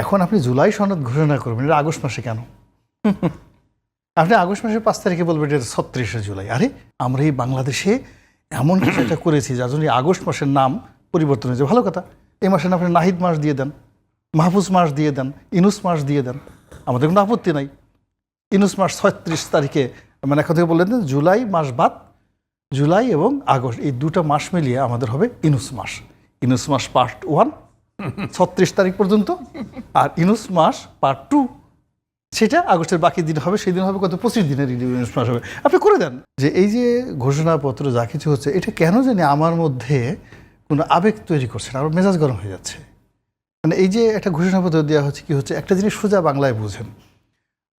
এখন আপনি জুলাই সনদ ঘোষণা করবেন, এটা আগস্ট মাসে কেন? আপনি আগস্ট মাসের পাঁচ তারিখে বলবেন এটা ছত্রিশে জুলাই। আরে, আমরা এই বাংলাদেশে এমন কিছু একটা করেছি যার জন্য আগস্ট মাসের নাম পরিবর্তন হয়েছে। ভালো কথা, এই নাম আপনি নাহিদ মাস দিয়ে দেন, মাহফুজ মাস দিয়ে দেন, ইনুস মাস দিয়ে দেন, আমাদের কোনো আপত্তি নাই। ইনুস মাস ছত্রিশ তারিখে মানে এখন থেকে বললেন জুলাই মাস বাদ, জুলাই এবং আগস্ট, এই দুটো মাস মিলিয়ে আমাদের হবে ইনুস মাস। ইনুস মাস পার্ট ওয়ান ছত্রিশ তারিখ পর্যন্ত আর ইনুস মাস পার্ট টু সেটা আগস্টের বাকি দিন হবে সেই দিন হবে কত? পঁচিশ দিনের ইনুস মাস হবে। আপনি করে দেন। যে এই যে ঘোষণাপত্র যা কিছু হচ্ছে এটা কেন জানি আমার মধ্যে কোনো আবেগ তৈরি করছে না আমার মেজাজ গরম হয়ে যাচ্ছে। মানে এই যে একটা ঘোষণাপত্র দেওয়া হচ্ছে কি হচ্ছে একটা জিনিস সোজা বাংলায় বুঝেন।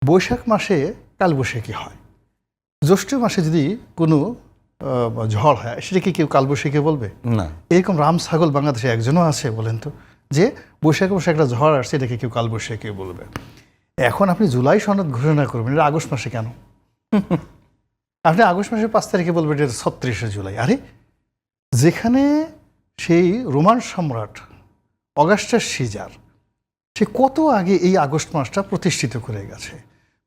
বৈশাখ মাসে কালবৈশাখী হয়। জ্যৈষ্ঠ মাসে যদি কোনো ঝড় হয় সেটাকে কেউ কালবৈশাখী বলবে? না। এরকম রাম ছাগল বাংলাদেশে একজনও আছে বলেন তো। যে বৈশাখ মাসে একটা ঝড় আসছে, এটাকে কেউ কাল কালবৈশাখী বলবে। এখন আপনি জুলাই সনদ ঘোষণা করবেন, এটা আগস্ট মাসে কেন? আপনি আগস্ট মাসের পাঁচ তারিখে বলবেন এটা ছত্রিশে জুলাই। আরে, যেখানে সেই রোমান সম্রাট অগাস্টাস সিজার, সে কত আগে এই আগস্ট মাসটা প্রতিষ্ঠিত করে গেছে?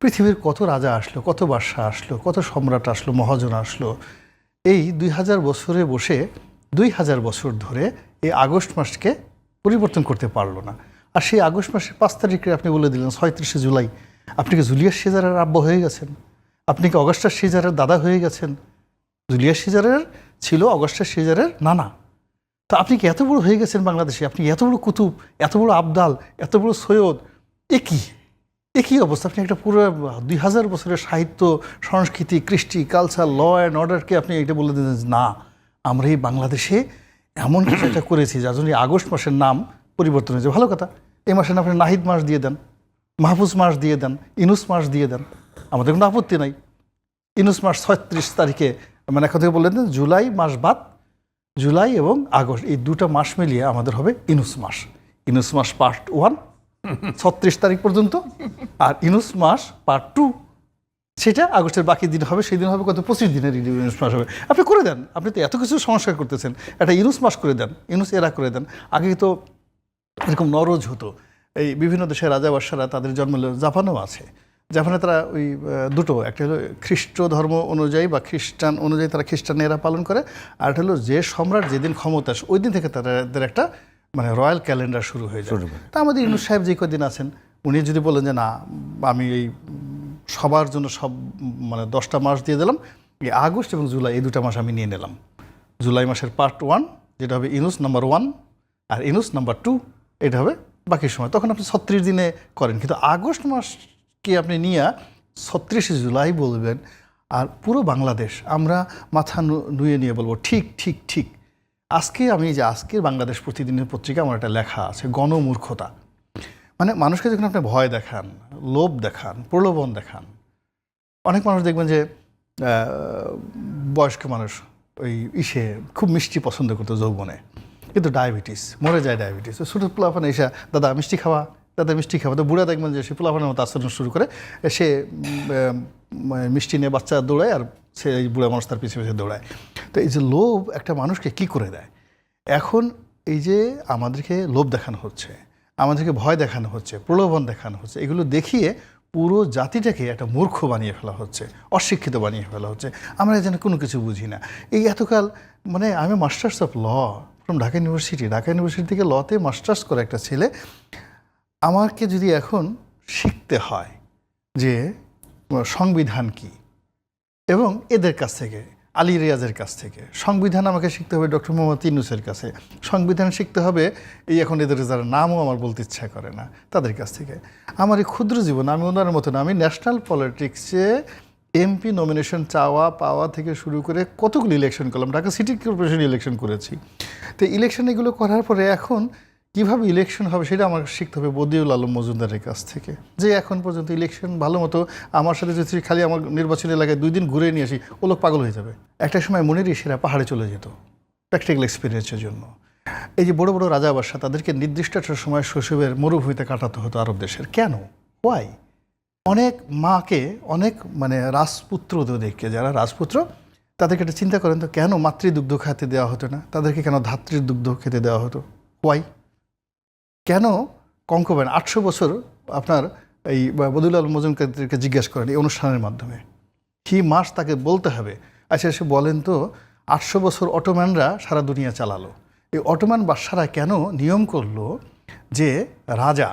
পৃথিবীর কত রাজা আসলো, কত বাদশাহ আসলো, কত সম্রাট আসলো, মহাজন আসলো, এই দুই হাজার বছরে বসে, দুই হাজার বছর ধরে এই আগস্ট মাসকে পরিবর্তন করতে পারল না। আর সেই আগস্ট মাসের পাঁচ তারিখে আপনি বলে দিলেন, ছয়ত্রিশে জুলাই, আপনি কি জুলিয়াস সিজারের আব্বা হয়ে গেছেন? আপনি কি অগাস্টাস সিজারের দাদা হয়ে গেছেন? জুলিয়াস সিজারের ছিল অগাস্টাস সিজারের নানা। তো আপনি কি এত বড় হয়ে গেছেন বাংলাদেশে? আপনি এত বড় কুতুব, এত বড় আবদাল, এত বড় সৈয়দ? এ কি? এ কী অবস্থা? আপনি একটা পুরো দুই হাজার বছরের সাহিত্য, সংস্কৃতি, কৃষ্টি কালচার ল অ্যান্ড অর্ডারকে আপনি এটা বলে দিলেন না, আমরা এই বাংলাদেশে এমন কিছু একটা করেছি যার জন্য আগস্ট মাসের নাম পরিবর্তন হয়েছে। ভালো কথা। এই মাসের নাম আপনি নাহিদ মাস দিয়ে দেন, মাহফুজ মাস দিয়ে দেন, ইনুস মাস দিয়ে দেন, আমাদের কোনো আপত্তি নাই। ইনুস মাস ছত্রিশ তারিখে মানে এখন থেকে বললেন জুলাই মাস বাদ, জুলাই এবং আগস্ট, এই দুটা মাস মিলিয়ে আমাদের হবে ইনুস মাস। ইনুস মাস পার্ট ওয়ান, ছত্রিশ তারিখ পর্যন্ত, আর ইনুস মাস পার্ট টু সেটা আগস্টের বাকি দিন হবে সেই দিন হবে কত? পঁচিশ দিনের ইনুস মাস হবে। আপনি করে দেন আপনি তো এত কিছু সংস্কার করতেছেন। একটা ইনুস মাস করে দেন ইনুস এরা করে দেন। আগে তো এরকম নরজ হতো। এই বিভিন্ন দেশের রাজা বাদশারা তাদের জন্ম জাপানেও আছে। জাপানে তারা ওই দুটো একটা হলো খ্রিস্ট ধর্ম অনুযায়ী বা খ্রিস্টান অনুযায়ী তারা খ্রিস্টানেরা পালন করে আর একটা হলো যে সম্রাট যেদিন ক্ষমতা আসে, ওই দিন থেকে তাদের একটা মানে রয়্যাল ক্যালেন্ডার শুরু হয়ে যায়। তা আমাদের ইউনুস সাহেব যে কদিন আছেন উনি যদি বলেন যে না আমি এই সবার জন্য সব মানে দশটা মাস দিয়ে দিলাম। এই আগস্ট এবং জুলাই, এই দুটা মাস আমি নিয়ে নিলাম। জুলাই মাসের পার্ট ওয়ান যেটা হবে ইনুস নাম্বার ওয়ান আর ইনুস নাম্বার টু এটা হবে বাকি সময়। তখন আপনি ছত্রিশ দিনে করেন, কিন্তু আগস্ট মাসকে আপনি নিয়ে ছত্রিশে জুলাই বলবেন, আর পুরো বাংলাদেশ, আমরা মাথা নুয়ে নিয়ে বলব, ঠিক ঠিক ঠিক। আজকে আমি যে আজকের বাংলাদেশ প্রতিদিনের পত্রিকা, আমার একটা লেখা আছে, গণমূর্খতা। মানে মানুষকে যখন আপনি ভয় দেখান, লোভ দেখান, প্রলোভন দেখান, অনেক মানুষ দেখবেন যে বয়স্ক মানুষ ওই ইসে খুব মিষ্টি পছন্দ করতো যৌবনে। কিন্তু ডায়াবেটিস, মরে যায় ডায়াবেটিস। ছোটো পোলাপানে এসে, দাদা, মিষ্টি খাওয়া, দাদা, মিষ্টি খাওয়া। তো বুড়া দেখবেন যে সে পোলাপানের মতো আচরণ শুরু করে, সে মিষ্টি নিয়ে বাচ্চা দৌড়ায় আর সে এই বুড়া মানুষ তার পিছিয়ে পিছিয়ে দৌড়ায়। তো এই যে লোভ একটা মানুষকে কি করে দেয়? এখন এই যে আমাদেরকে লোভ দেখানো হচ্ছে আমাদেরকে ভয় দেখানো হচ্ছে, প্রলোভন দেখানো হচ্ছে। এগুলো দেখিয়ে পুরো জাতিটাকে একটা মূর্খ বানিয়ে ফেলা হচ্ছে, অশিক্ষিত বানিয়ে ফেলা হচ্ছে। আমরা যেন কোনো কিছু বুঝি না। এই এতকাল মানে আমি masters of law from Dhaka university Dhaka university থেকে লতে মাস্টার্স করে একটা ছেলে। আমাকে যদি এখন শিখতে হয় যে, সংবিধান কি, এবং এদের কাছ থেকে আলী রিয়াজের কাছ থেকে। সংবিধান আমাকে শিখতে হবে ডক্টর মোহাম্মদ ইনুসের কাছে। সংবিধান শিখতে হবে, এই এখন এদের যারা নামও আমার বলতে ইচ্ছা করে না, তাদের কাছ থেকে। আমার এই ক্ষুদ্র জীবন, আমি ওনার মতো না আমি ন্যাশনাল পলিটিক্সে এমপি নমিনেশন চাওয়া পাওয়া থেকে শুরু করে কতগুলো ইলেকশন করলাম, ঢাকা সিটি কর্পোরেশন ইলেকশন করেছি। তো ইলেকশন এগুলো করার পরে এখন কীভাবে ইলেকশন হবে সেটা আমার শিখতে হবে বদিউল আলম মজুমদারের কাছ থেকে। যে এখন পর্যন্ত ইলেকশন ভালো মতো আমার সাথে যদি খালি আমার নির্বাচনী এলাকায় দুই দিন ঘুরে নিয়ে আসি, ও লোক পাগল হয়ে যাবে। একটা সময় মনের ইসেরা পাহাড়ে চলে যেত প্র্যাকটিক্যাল এক্সপিরিয়েন্সের জন্য। এই যে বড় বড় রাজা বাদশা তাদেরকে নির্দিষ্ট একটা সময় শৈশবের মরুভূমিতে কাটাতে হতো আরব দেশের। কেন? ওয়াই অনেক মাকে, অনেক মানে রাজপুত্রদেরকে, যারা রাজপুত্র, তাদেরকে একটা চিন্তা করেন তো, কেন মাতৃদুগ্ধ খেতে দেওয়া হতো না? তাদেরকে কেন ধাত্রীর দুগ্ধ খেতে দেওয়া হতো? ওয়াই কেন কঙ্কবেন আটশো বছর আপনার এই বদুলাল মজুমকারকে জিজ্ঞেস করেন এই অনুষ্ঠানের মাধ্যমে। কি মাস তাকে বলতে হবে? আচ্ছা সে বলেন তো, আটশো বছর অটোম্যানরা সারা দুনিয়া চালালো। এই অটোম্যান বাদশারা কেন নিয়ম করল যে রাজা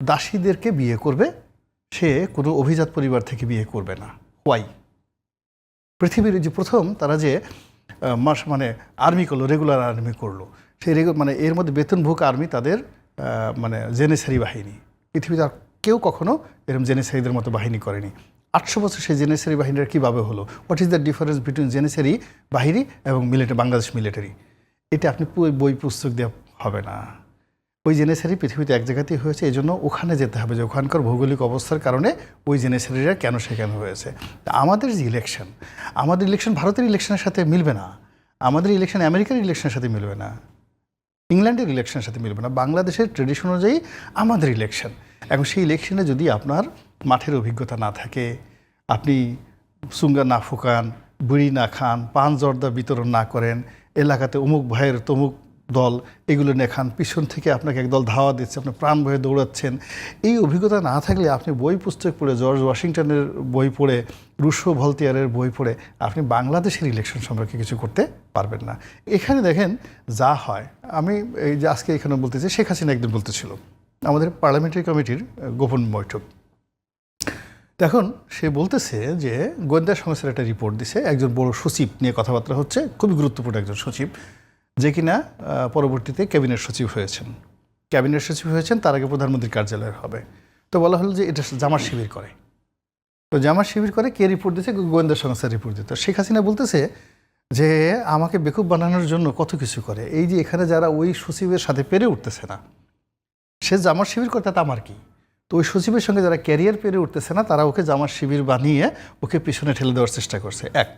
দাসীদেরকে বিয়ে করবে, সে কোনো অভিজাত পরিবার থেকে বিয়ে করবে না। হোয়াই? পৃথিবীর যে প্রথম তারা যে মাস মানে আর্মি করল, রেগুলার আর্মি করল, সেই মানে এর মধ্যে বেতনভোগ আর্মি তাদের মানে জেনেসারি বাহিনী। পৃথিবীতে আর কেউ কখনো এরকম জেনেসারিদের মতো বাহিনী করেনি। আটশো বছর সেই জেনেসারি বাহিনীর কীভাবে হলো? What is the difference between janissary বাহিনী এবং মিলিটারি বাংলাদেশ মিলিটারি এটা আপনি বই পুস্তক দেওয়া হবে না। ওই জেনেসারি পৃথিবীতে এক জায়গাতেই হয়েছে, এই জন্য ওখানে যেতে হবে যে ওখানকার ভৌগোলিক অবস্থার কারণে ওই জেনেসারিরা কেন সেখানে হয়েছে। আমাদের যে ইলেকশন আমাদের ইলেকশন ভারতের ইলেকশনের সাথে মিলবে না। আমাদের ইলেকশন আমেরিকার ইলেকশনের সাথে মিলবে না। ইংল্যান্ডের ইলেকশনের সাথে মিলবে না, বাংলাদেশের ট্রেডিশন অনুযায়ী আমাদের ইলেকশন এখন সেই ইলেকশনে যদি আপনার মাঠের অভিজ্ঞতা না থাকে, আপনি সুঙ্গা না ফুকান, বুড়ি না খান, পান জর্দা বিতরণ না করেন, এলাকাতে অমুক ভাইয়ের তমুক দল, এগুলো নিয়ে খান, পিছন থেকে আপনাকে একদল ধাওয়া দিচ্ছে, আপনি প্রাণ ভয়ে দৌড়াচ্ছেন। এই অভিজ্ঞতা না থাকলে আপনি বই পুস্তক পড়ে, জর্জ ওয়াশিংটনের বই পড়ে, রুশো ভলতিয়ারের বই পড়ে, আপনি বাংলাদেশের ইলেকশন সম্পর্কে কিছু করতে পারবেন না। এখানে দেখেন যা হয়। আমি এই যে আজকে এখানে বলতে বলতেছি, শেখ হাসিনা একদিন বলতেছিল, আমাদের পার্লামেন্টারি কমিটির গোপন বৈঠক। এখন সে বলতেছে যে, গোয়েন্দা সংস্থার একটা রিপোর্ট দিছে, একজন বড় সচিব নিয়ে কথাবার্তা হচ্ছে, খুবই গুরুত্বপূর্ণ একজন সচিব। যে কিনা পরবর্তীতে ক্যাবিনেট সচিব হয়েছেন। ক্যাবিনেট সচিব হয়েছেন, তার আগে প্রধানমন্ত্রীর কার্যালয়ের হবে। তো বলা হলো যে এটা জামার শিবির করে। তো জামার শিবির করে কে রিপোর্ট দিচ্ছে গোয়েন্দা সংস্থার রিপোর্ট দিতে শেখ হাসিনা বলতেছে যে, আমাকে বেকুব বানানোর জন্য কত কিছু করে। এই যে এখানে যারা ওই সচিবের সাথে পেরে উঠতেছে না, সে জামার শিবির করে, তাতে আমার কি? তো ওই সচিবের সঙ্গে যারা ক্যারিয়ার পেরে উঠতেছে না, তারা ওকে জামার শিবির বানিয়ে ওকে পিছনে ঠেলে দেওয়ার চেষ্টা করছে। এক।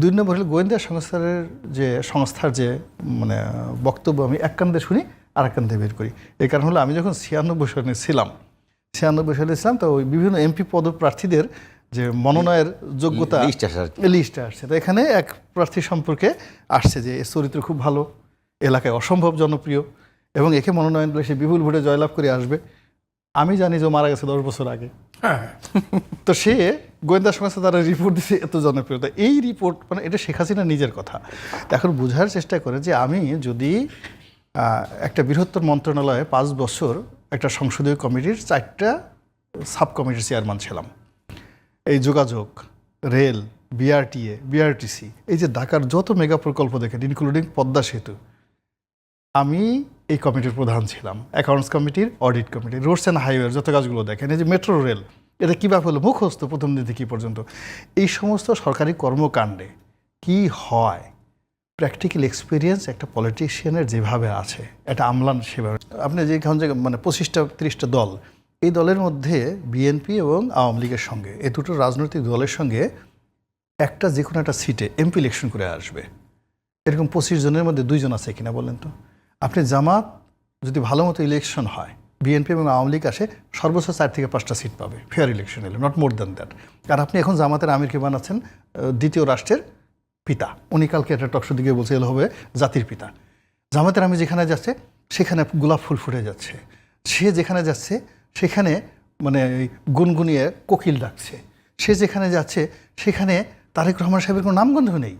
দুই নম্বর হলো গোয়েন্দা সংস্থার যে সংস্থার যে মানে বক্তব্য আমি এক কান্দে শুনি আর এক কান্দে বের করি। এই কারণ হলো আমি যখন ছিয়ানব্বই সালে ছিলাম ছিয়ানব্বই সালে ছিলাম তো ওই বিভিন্ন এমপি পদপ্রার্থীদের যে মনোনয়ের যোগ্যতা লিস্ট আসার লিস্টে আসছে। তো এখানে এক প্রার্থী সম্পর্কে আসছে যে এর চরিত্র খুব ভালো এলাকায় অসম্ভব জনপ্রিয় এবং একে মনোনয়ন দিলে সে বিপুল ভোটে জয়লাভ করে আসবে। আমি জানি যে মারা গেছে দশ বছর আগে। তো সে গোয়েন্দা সংস্থা তারা রিপোর্ট দিচ্ছে এত জনপ্রিয়তা। এই রিপোর্ট মানে এটা শেখ হাসিনা নিজের কথা। এখন বোঝার চেষ্টা করে যে আমি যদি একটা বৃহত্তর মন্ত্রণালয়ে পাঁচ বছর একটা সংসদীয় কমিটির চারটা সাব কমিটির চেয়ারম্যান ছিলাম। এই যোগাযোগ, রেল বিআরটিএ বিআরটিসি এই যে ঢাকার যত মেগা প্রকল্প দেখেন ইনক্লুডিং পদ্মা সেতু আমি এই কমিটির প্রধান ছিলাম অ্যাকাউন্টস কমিটির অডিট কমিটি রোডস অ্যান্ড হাইওয়ের যত কাজগুলো দেখেন, এই যে মেট্রো রেল এটা কীভাবে হলো? মুখস্থ প্রথম দিন থেকে পর্যন্ত? এই সমস্ত সরকারি কর্মকাণ্ডে কি হয়? প্র্যাকটিক্যাল এক্সপিরিয়েন্স একটা পলিটিশিয়ানের যেভাবে আছে, একটা আমলান সেভাবে। আপনি যেখান যে মানে পঁচিশটা, তিরিশটা দল, এই দলের মধ্যে বিএনপি এবং আওয়ামী লীগের সঙ্গে, এই দুটো রাজনৈতিক দলের সঙ্গে একটা যে কোনো একটা সিটে এমপি ইলেকশন করে আসবে। এরকম পঁচিশ জনের মধ্যে দুইজন আছে কিনা বলেন তো? আপনি জামাত যদি ভালো মতো ইলেকশন হয় বিএনপি এবং আওয়ামী লীগ আসে, সর্বোচ্চ চার থেকে পাঁচটা সিট পাবে ফেয়ার ইলেকশন এলে নট মোর দ্যান দ্যাট আর আপনি এখন জামাতের আমিরকে বানাচ্ছেন দ্বিতীয় রাষ্ট্রের পিতা। উনি কালকে একটা টকশো দিকে বলছে, এলো হবে জাতির পিতা। জামাতের আমি যেখানে যাচ্ছে, সেখানে গোলাপ ফুল ফুটে যাচ্ছে। সে যেখানে যাচ্ছে, সেখানে মানে গুনগুনিয়ে কোকিল ডাকছে। সে যেখানে যাচ্ছে, সেখানে তারেক রহমান সাহেবের কোনো নামগন্ধ নেই।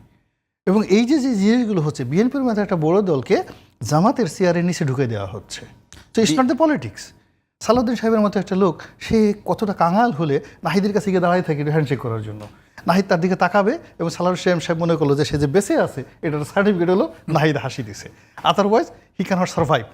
এবং এই যে যে জিনিসগুলো হচ্ছে বিএনপির মধ্যে একটা বড় দলকে জামাতের চেয়ারের নিচে ঢুকে দেওয়া হচ্ছে। তো it's not the politics Salauddin সাহেবের মতো একটা লোক, সে কতটা কাঙাল হলে নাহিদের কাছে গিয়ে দাঁড়ায় থাকে হ্যান্ডশেক করার জন্য। নাহিদ তার দিকে তাকাবে এবং সালাউদ্দিন সাহেব মনে করল যে সে যে বেঁচে আছে, এটার সার্টিফিকেট হলো নাহিদ হাসি দিছে। Otherwise he can not survive